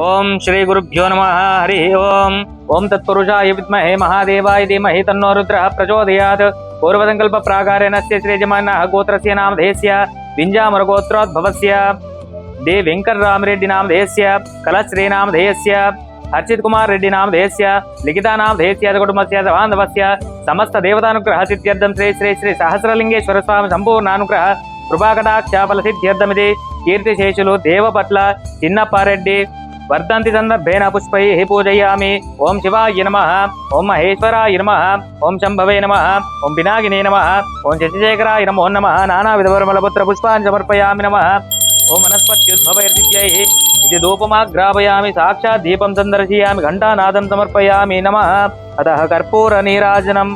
ఓం శ్రీ గురుభ్యో నమ హరి ఓం. ఓం తత్పురుషాయ విద్మహే మహాదేవాయ ధీమహి తన్నో రుద్ర ప్రచోదయాత్. పూర్వసంకల్ప ప్రాకారేణ శ్రీజమాన గోత్రస్య నామధేయస్య వింజామర గోత్రోద్భవస్య దే వెంకటరామరెడ్డి నామధేయస్య కలశ్రీ నామధేయస్య హర్షిత్ కుమార్ రెడ్డి నామధేయస్య లిఖితా నామధేయస్య కుటుంబస్య బాంధవస్య సమస్త దేవతానుగ్రహ సిద్ధ్యర్థం శ్రీ శ్రీ శ్రీ సహస్రలింగేశ్వర స్వామి సంపూర్ణానుగ్రహ. కృపాకటాక్ష ఫల సిద్ధ్యర్థమిది కీర్తిశేషులు దేవపట్ల చిన్నప్పారెడ్డి. వర్ధంతి సందర్భేన పుష్పై పూజయామి. ఓం శివాయ నమ. ఓం మహేశ్వరాయ నమ. ఓం శంభవే నమ. ఓం పినాకినే నమ. ఓం శశిశేఖరాయ నమో నమ. నానా విధవర్మలపుత్ర పుష్పాన్ని సమర్పయామి నమ. ఓం వనస్పత్యుద్భవైర్దివ్యై ఇది ధూపమాగ్రాపయామి. సాక్షాత్ దీపం సందర్శయామి. ఘంటానాదం సమర్పయామి నమ. అత కర్పూర నీరాజనం.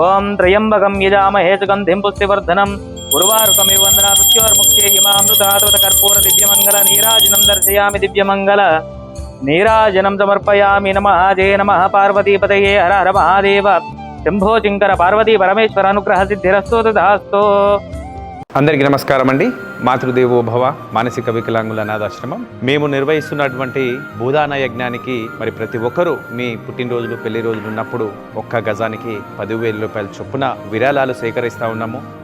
ఓం త్రయంబకం యజామహే సుగంధిం పుష్టివర్ధనం ఉర్వారుకమివ వందనా మృత్యోర్ముఖ్యే యమామృతాతృత కర్పూర దివ్యమంగళ నీరాజనం దర్శయామి దివ్యమంగళ. నీరాజనం సమర్పయామి నమ జయ నమ పార్వతీపతయే హర హర మహాదేవ. శంభో శంకర పార్వతీ పరమేశ్వర అనుగ్రహ సిద్ధిరస్తో దాస్తో అందరికీ నమస్కారం అండి. మాతృదేవోభవ మానసిక వికలాంగుల అనాథాశ్రమం. మేము నిర్వహిస్తున్నటువంటి భూదాన యజ్ఞానికి మరి ప్రతి ఒక్కరూ మీ పుట్టినరోజులు పెళ్ళి రోజులు ఉన్నప్పుడు ఒక్క గజానికి పదివేల రూపాయల చొప్పున విరాళాలు సేకరిస్తూ ఉన్నాము.